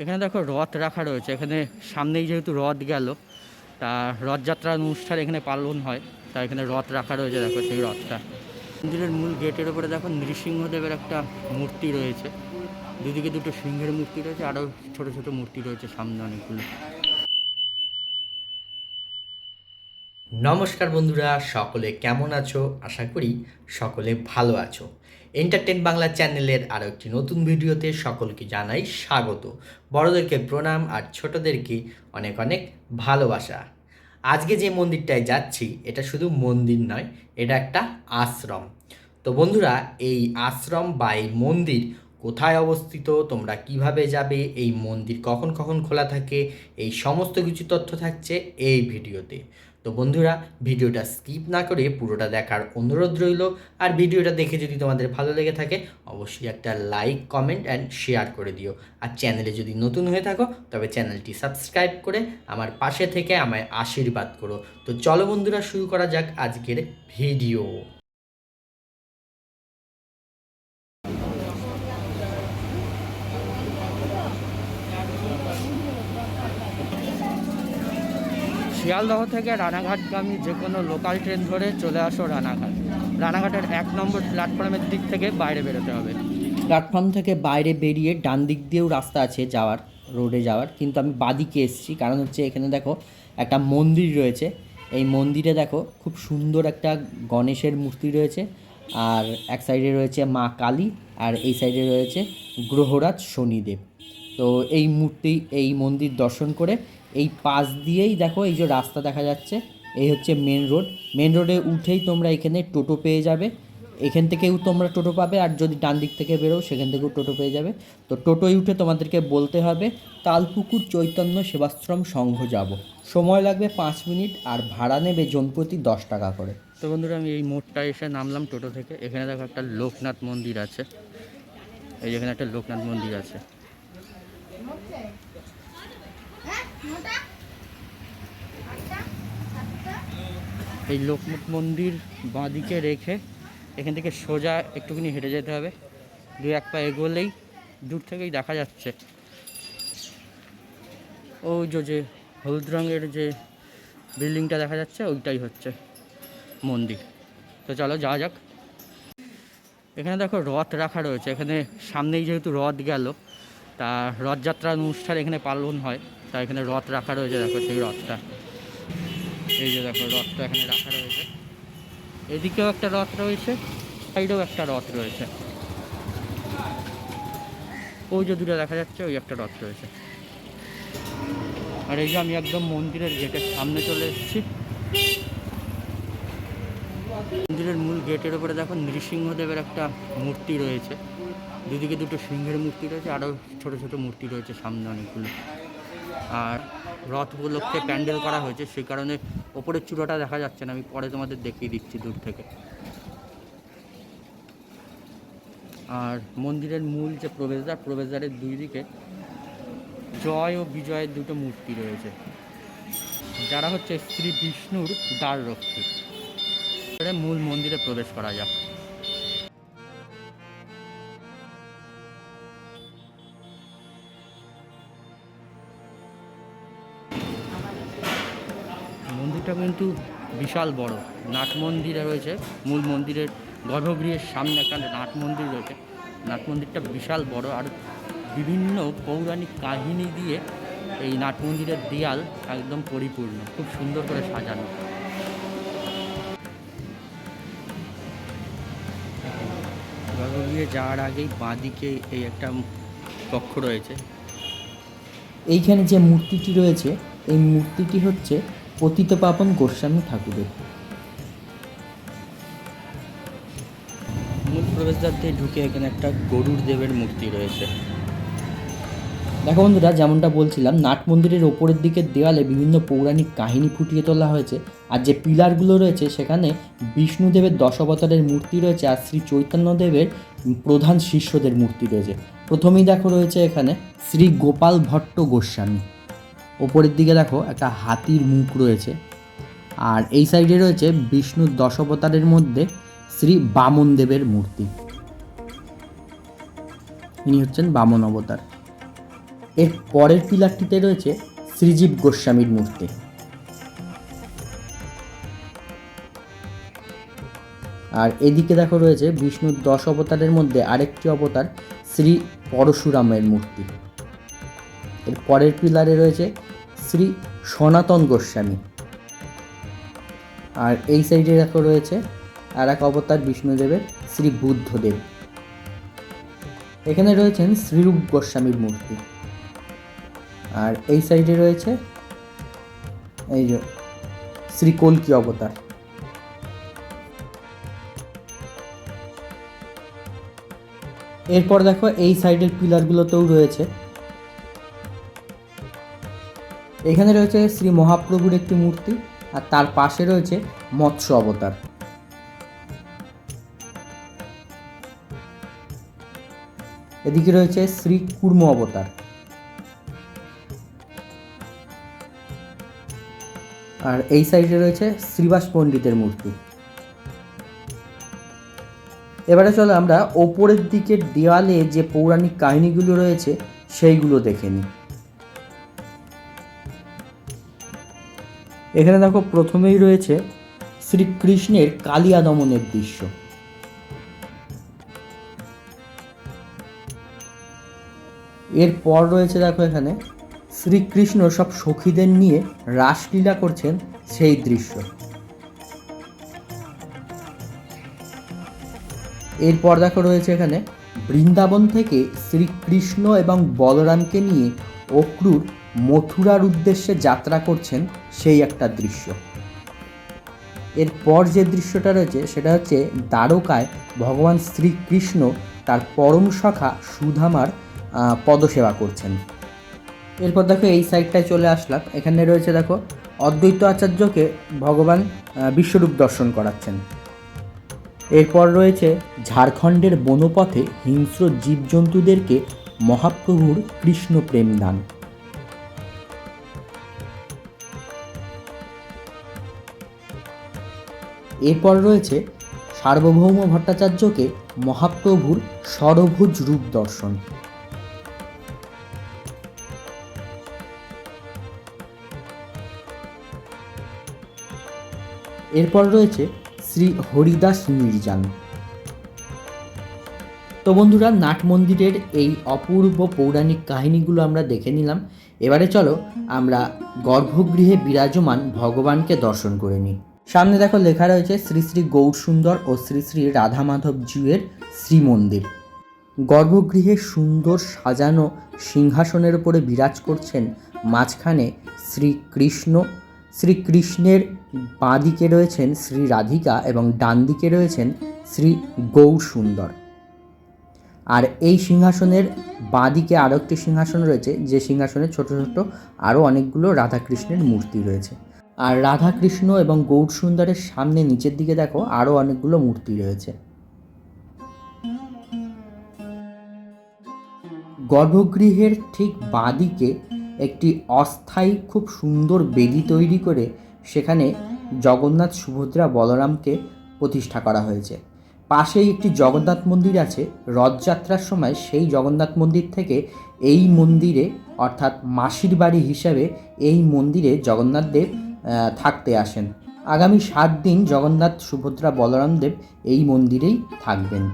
এখানে দেখো রথ রাখা রয়েছে। এখানে সামনেই যেহেতু রথ গেল, তা রথযাত্রার অনুষ্ঠান এখানে পালন হয়। তা এখানে রথ রাখা রয়েছে, দেখো সেই রথটা। মন্দিরের মূল গেটের উপরে দেখো নৃসিংহদেবের একটা মূর্তি রয়েছে। দুদিকে দুটো সিংহের মূর্তি রয়েছে আরও ছোট ছোট মূর্তি রয়েছে সামনে অনেকগুলো। নমস্কার বন্ধুরা, সকলে কেমন আছো? আশা করি সকলে ভালো আছো। এন্টারটেন বাংলা চ্যানেলের আরও একটি নতুন ভিডিওতে সকলকে জানাই স্বাগত। বড়দেরকে প্রণাম আর ছোটদেরকে অনেক অনেক ভালোবাসা। আজকে যে মন্দিরটায় যাচ্ছি, এটা শুধু মন্দির নয়, এটা একটা আশ্রম। তো বন্ধুরা, এই আশ্রম বা এই মন্দির কোথায় অবস্থিত, তোমরা কীভাবে যাবে, এই মন্দির কখন কখন খোলা থাকে, এই সমস্ত কিছু তথ্য থাকছে এই ভিডিওতে। তো বন্ধুরা, ভিডিওটা স্কিপ না করে পুরোটা দেখার অনুরোধ রইল। আর ভিডিওটা দেখে যদি তোমাদের ভালো লেগে থাকে, অবশ্যই একটা লাইক কমেন্ট অ্যান্ড শেয়ার করে দিও। আর চ্যানেলে যদি নতুন হয়ে থাকো, তবে চ্যানেলটি সাবস্ক্রাইব করে আমার পাশে থেকে আমায় আশীর্বাদ করো। তো চলো বন্ধুরা, শুরু করা যাক আজকের ভিডিও শিয়ালদহ থেকে রানাঘাটগামী যে কোনো লোকাল ট্রেন ধরে চলে আসো রানাঘাট। রানাঘাটের এক নম্বর প্ল্যাটফর্মের দিক থেকে বাইরে বেরোতে হবে। প্ল্যাটফর্ম থেকে বাইরে বেরিয়ে ডান দিক দিয়েও রাস্তা আছে যাওয়ার, রোডে যাওয়ার। কিন্তু আমি বাদিকে এসেছি, কারণ হচ্ছে এখানে দেখো একটা মন্দির রয়েছে। এই মন্দিরে দেখো খুব সুন্দর একটা গণেশের মূর্তি রয়েছে। আর এক সাইডে রয়েছে মা কালী, আর এই সাইডে রয়েছে গ্রহরাজ শনিদেব। তো এই মূর্তি, এই মন্দির দর্শন করে এই পাশ দিয়েই দেখো এই যে রাস্তা দেখা যাচ্ছে, এই হচ্ছে মেন রোড মেন রোডে উঠেই তোমরা এখানে টোটো পেয়ে যাবে। এখান থেকেও তোমরা টোটো পাবে, আর যদি ডান দিক থেকে বেরো সেখান থেকেও টোটো পেয়ে যাবে। তো টোটোয় উঠে তোমাদেরকে বলতে হবে, তালপুকুর চৈতন্য সেবাশ্রম সংঘ যাব। সময় লাগবে পাঁচ মিনিট, আর ভাড়া নেবে জনপ্রতি দশ টাকা করে। তো বন্ধুরা, আমি এই মোড়টা এসে নামলাম টোটো থেকে। এখানে দেখো একটা লোকনাথ মন্দির আছে। এই যেখানে একটা লোকনাথ মন্দির আছে। এই লোকনাথ মন্দির বাঁদিকে রেখে এখান থেকে সোজা একটুখানি হেঁটে যেতে হবে। দু এক পা এগোলেই দূর থেকেই দেখা যাচ্ছে। ওই যে যে হলুদ রঙের যে বিল্ডিংটা দেখা যাচ্ছে, ওইটাই হচ্ছে মন্দির। তো চলো যাওয়া যাক। এখানে দেখো রথ রাখা রয়েছে। এখানে সামনেই যেহেতু রথ গেল তা রথযাত্রার অনুষ্ঠান এখানে পালন হয়। তা এখানে রথ রাখা রয়েছে, দেখো সেই রথটা। এই যে দেখো, রথটা এখানে রাখা রয়েছে। এদিকেও একটা রথ রয়েছে, সাইডেও একটা রথ রয়েছে। ওই যে দূরে দেখা যাচ্ছে, ওই একটা রথ রয়েছে। আর এই যে আমি একদম মন্দিরের গেটের সামনে চলে এসেছি। মন্দিরের মূল গেটের উপরে দেখো নৃসিংহদেবের একটা মূর্তি রয়েছে। দুদিকে দুটো সিংহের মূর্তি রয়েছে আরও ছোট ছোট মূর্তি রয়েছে সামনে অনেকগুলো। আর রথ উপলক্ষে প্যান্ডেল করা হয়েছে সেই কারণে ওপরের চূড়াটা দেখা যাচ্ছে না, আমি পরে তোমাদের দেখিয়ে দিচ্ছি দূর থেকে। আর মন্দিরের মূল যে প্রবেশদ্বার, প্রবেশদ্বারের দুই দিকে জয় ও বিজয়ের দুটো মূর্তি রয়েছে। যারা হচ্ছে শ্রী বিষ্ণুর দ্বার রক্ষী এবারে মূল মন্দিরে প্রবেশ করা যাক। মন্দিরটা কিন্তু বিশাল বড়। নাট মন্দিরে রয়েছে, মূল মন্দিরের গর্ভগৃহের সামনে একটা নাট মন্দির রয়েছে। নাট মন্দিরটা বিশাল বড় আর বিভিন্ন পৌরাণিক কাহিনী দিয়ে এই নাট মন্দিরের দেয়াল একদম পরিপূর্ণ, খুব সুন্দর করে সাজানো। গর্ভগৃহে যাওয়ার আগেই বাঁদিকে এই একটা কক্ষ রয়েছে। এইখানে যে মূর্তিটি রয়েছে এই মূর্তিটি হচ্ছে পতিত পাপন গোস্বামী ঠাকুরের। মূল প্রবেশদ্বার দিয়ে ঢুকে এখানে একটা গরুর দেবের মূর্তি রয়েছে। দেখো বন্ধুরা, যেমনটা বলছিলাম, নাট মন্দিরের ওপরের দিকের দেওয়ালে বিভিন্ন পৌরাণিক কাহিনী ফুটিয়ে তোলা হয়েছে। আর যে পিলারগুলো রয়েছে, সেখানে বিষ্ণুদেবের দশাবতারের মূর্তি রয়েছে আর শ্রী চৈতন্যদেবের প্রধান শিষ্যদের মূর্তি রয়েছে। প্রথমেই দেখো রয়েছে এখানে শ্রী গোপাল ভট্ট গোস্বামী। ওপরের দিকে দেখো একটা হাতির মুখ রয়েছে। আর এই সাইডে রয়েছে বিষ্ণুর দশাবতারের মধ্যে শ্রী বামন দেবের মূর্তি। ইনি হচ্ছেন বামন অবতার। এর পরের পিলারটিতে রয়েছে শ্রীজীব গোস্বামীর মূর্তি। আর এদিকে দেখো রয়েছে বিষ্ণুর দশ অবতারের মধ্যে আরেকটি অবতার শ্রী পরশুরামের মূর্তি। এর পরের পিলারে রয়েছে শ্রী সনাতন গোস্বামী। আর এই সাইডে দেখো রয়েছে আর এক অবতার বিষ্ণুদেবের শ্রী বুদ্ধদেব। এখানে রয়েছেন শ্রীরূপ গোস্বামীর মূর্তি। আর এই সাইডে রয়েছে এই যে শ্রী কল্কি অবতার। এরপর দেখো এই সাইডের পিলারগুলোতেও রয়েছে। এখানে রয়েছে শ্রী মহাপ্রভুর একটি মূর্তি আর তার পাশে রয়েছে মৎস্য অবতার। এদিকে রয়েছে শ্রী কুর্ম অবতার। আর এই সাইডে রয়েছে শ্রীবাস পণ্ডিতের মূর্তি। এবারে চলো আমরা ওপরের দিকের দেওয়ালে যে পৌরাণিক কাহিনীগুলো রয়েছে, সেইগুলো দেখে নিই। এখানে দেখো প্রথমেই রয়েছে শ্রীকৃষ্ণের কালিয়া দমনের দৃশ্য। এরপর রয়েছে দেখো এখানে শ্রীকৃষ্ণ সব সখীদের নিয়ে রাসলীলা করছেন সেই দৃশ্য। এরপর দেখো রয়েছে এখানে বৃন্দাবন থেকে শ্রীকৃষ্ণ এবং বলরামকে নিয়ে অক্রুর মথুরার উদ্দেশ্যে যাত্রা করছেন সেই একটা দৃশ্য। এরপর যে দৃশ্যটা রয়েছে সেটা হচ্ছে দ্বারকায় ভগবান শ্রীকৃষ্ণ তার পরম সখা সুধামার পদসেবা করছেন। এরপর দেখো এই সাইডটায় চলে আসলাম। এখানে রয়েছে দেখো, অদ্বৈত আচার্যকে ভগবান বিশ্বরূপ দর্শন করাচ্ছেন। এরপর রয়েছে ঝাড়খণ্ডের বনপথে হিংস্র জীবজন্তুদেরকে মহাপ্রভুর কৃষ্ণ প্রেম দান। এরপর রয়েছে সার্বভৌম ভট্টাচার্যকে মহাপ্রভুর ষড়ভুজ রূপ দর্শন। এরপর রয়েছে শ্রী হরিদাস নির্জান তো বন্ধুরা, নাট মন্দিরের এই অপূর্ব পৌরাণিক কাহিনীগুলো আমরা দেখে নিলাম। এবারে চলো আমরা গর্ভগৃহে বিরাজমান ভগবানকে দর্শন করে নিই। সামনে দেখো লেখা রয়েছে শ্রী শ্রী গৌর সুন্দর ও শ্রী শ্রী রাধা মাধব জিউয়ের শ্রীমন্দির। গর্ভগৃহে সুন্দর সাজানো সিংহাসনের উপরে বিরাজ করছেন মাঝখানে শ্রীকৃষ্ণ শ্রীকৃষ্ণের বাঁ দিকে রয়েছেন শ্রী রাধিকা এবং ডান দিকে রয়েছেন শ্রী গৌর সুন্দর আর এই সিংহাসনের বাঁ দিকে আরও একটি সিংহাসন রয়েছে, যে সিংহাসনে ছোট ছোট আরও অনেকগুলো রাধাকৃষ্ণের মূর্তি রয়েছে। আর রাধাকৃষ্ণ এবং গৌর সুন্দরের সামনে নিচের দিকে দেখো আরও অনেকগুলো মূর্তি রয়েছে। গর্ভগৃহের ঠিক বাঁদিকে একটি অস্থায়ী, খুব সুন্দর বেদি তৈরি করে সেখানে জগন্নাথ সুভদ্রা বলরামকে প্রতিষ্ঠা করা হয়েছে। পাশেই একটি জগন্নাথ মন্দির আছে। রথযাত্রার সময় সেই জগন্নাথ মন্দির থেকে এই মন্দিরে, অর্থাৎ মাসির বাড়ি হিসাবে এই মন্দিরে জগন্নাথ দেব থাকতে আসেন। আগামী সাত দিন জগন্নাথ সুভদ্রা বলরাম দেব এই মন্দিরেই থাকবেন।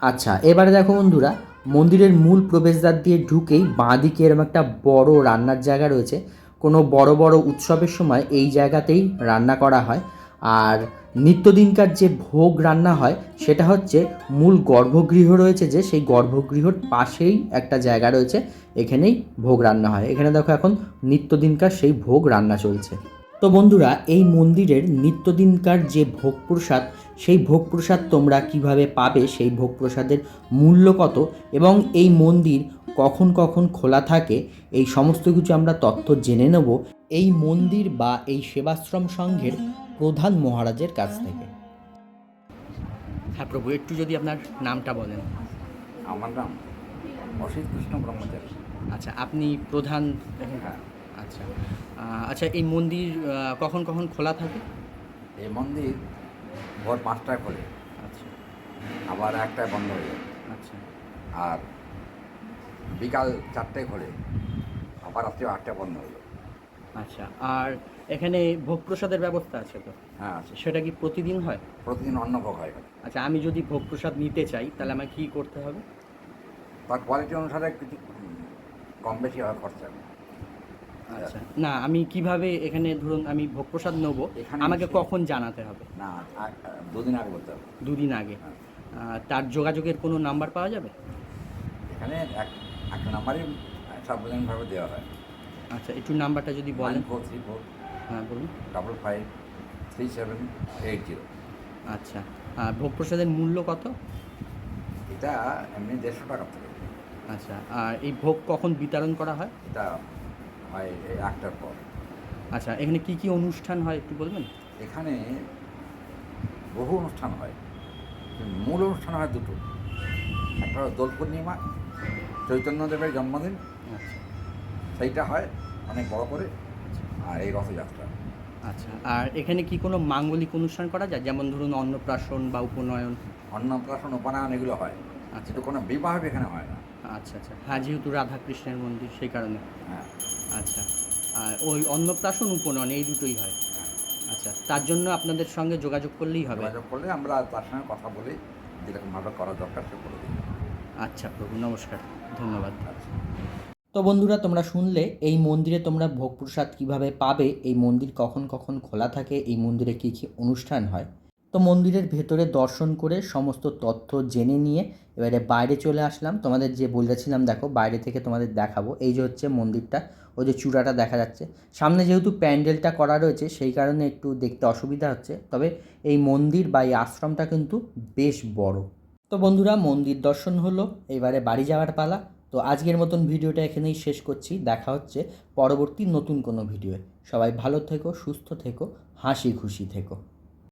আচ্ছা এবারে দেখো বন্ধুরা মন্দিরের মূল প্রবেশদ্বার দিয়ে ঢুকেই বাঁ দিকে এরকম একটা বড় রান্নার জায়গা রয়েছে। কোনো বড় বড় উৎসবের সময় এই জায়গাতেই রান্না করা হয়। আর নিত্যদিনকার যে ভোগ রান্না হয়, সেটা হচ্ছে মূল গর্ভগৃহ রয়েছে যে, সেই গর্ভগৃহর পাশেই একটা জায়গা রয়েছে। এখানেই ভোগ রান্না হয়। এখানে দেখো এখন নিত্যদিনকার সেই ভোগ রান্না চলছে। তো বন্ধুরা এই মন্দিরের নিত্যদিনকার যে ভোগ প্রসাদ সেই ভোগ প্রসাদ তোমরা কীভাবে পাবে সেই ভোগ প্রসাদের মূল্য কত এবং এই মন্দির কখন কখন খোলা থাকে এই সমস্ত কিছু আমরা তথ্য জেনে নেব এই মন্দির বা এই সেবাশ্রম সংঘের প্রধান মহারাজের কাছ থেকে। হ্যাঁ প্রভু একটু যদি আপনার নামটা বলেন। আমার নাম অসিত কৃষ্ণ ব্রহ্মচারী। আচ্ছা আপনি প্রধান হ্যাঁ। আচ্ছা। আচ্ছা এই মন্দির কখন কখন খোলা থাকে? এই মন্দির ভোর পাঁচটায় খোলে। আচ্ছা। আবার একটায় বন্ধ হয়ে যায়। আচ্ছা। আর বিকাল চারটায় খোলে আবার রাত্রি আটটা বন্ধ হলো আচ্ছা আর এখানে ভোগ প্রসাদের ব্যবস্থা আছে তো? হ্যাঁ আছে। সেটা কি প্রতিদিন হয়? প্রতিদিন অন্নভোগ হয় আচ্ছা আমি যদি ভোগ প্রসাদ নিতে চাই তাহলে আমাকে কী করতে হবে? তার কোয়ালিটি অনুসারে কিছু কম বেশি হয় খরচা। না আমি কীভাবে এখানে ধরুন আমি ভোগ প্রসাদ নেব এখানে আমাকে কখন জানাতে হবে? না দুদিন আগে বলতে হবে। দুদিন আগে। হ্যাঁ। তার যোগাযোগের কোনো নাম্বার পাওয়া যাবে? এখানে এক একটা নাম্বারই সার্বজনীনভাবে দেওয়া হয়। আচ্ছা একটু নাম্বারটা যদি বলেন। ফোর থ্রি ফোর হ্যাঁ বলুন। Double five three seven eight zero. আচ্ছা আর ভোগ প্রসাদের মূল্য কত? এটা এমনি দেড়শো টাকা থেকে। আচ্ছা আর এই ভোগ কখন বিতরণ করা হয়? এটা হয় এই একটার পর। আচ্ছা এখানে কি কি অনুষ্ঠান হয় একটু বলবেন? এখানে বহু অনুষ্ঠান হয়। মূল অনুষ্ঠান হয় দুটো। একটা হলো দোল পূর্ণিমা চৈতন্যদেবের জন্মদিন। আচ্ছা। সেইটা হয় অনেক বড় করে। আর এই রথযাত্রা। আচ্ছা আর এখানে কি কোনো মাঙ্গলিক অনুষ্ঠান করা যায়? যেমন ধরুন অন্নপ্রাশন বা উপনয়ন। অন্নপ্রাশন উপনয়ন এগুলো হয়। আচ্ছা। কোনো বিবাহ এখানে হয় না। আচ্ছা আচ্ছা। হ্যাঁ যেহেতু রাধাকৃষ্ণের মন্দির সেই কারণে। হ্যাঁ। আচ্ছা। আর ওই অন্নপ্রাশন উপনয়ন এই দুটোই হয়। আচ্ছা তার জন্য আপনাদের সঙ্গে যোগাযোগ করলেই হবে। যোগাযোগ করলে আমরা তার সঙ্গে কথা বলি যেরকমভাবে করা দরকার সে করে দিই। আচ্ছা প্রভু নমস্কার। ধন্যবাদ। আচ্ছা। তো বন্ধুরা তোমরা শুনলে এই মন্দিরে তোমরা ভোগ প্রসাদ কীভাবে পাবে এই মন্দির কখন কখন খোলা থাকে এই মন্দিরে কী কী অনুষ্ঠান হয়? তো মন্দিরের ভেতরে দর্শন করে সমস্ত তথ্য জেনে নিয়ে এবারে বাইরে চলে আসলাম। তোমাদের যে বলেছিলাম দেখো, বাইরে থেকে তোমাদের দেখাবো। এই যে হচ্ছে মন্দিরটা, ওই যে চূড়াটা দেখা যাচ্ছে। সামনে যেহেতু প্যান্ডেলটা করা রয়েছে, সেই কারণে একটু দেখতে অসুবিধা হচ্ছে। তবে এই মন্দির বা এই আশ্রমটা কিন্তু বেশ বড়। তো বন্ধুরা, মন্দির দর্শন হলো, এবারে বাড়ি যাওয়ার পালা। তো আজকের মতন ভিডিওটা এখানেই শেষ করছি। দেখা হচ্ছে পরবর্তী নতুন কোনো ভিডিওয়ে। সবাই ভালো থেকো, সুস্থ থেকো, হাসি খুশি থেকো।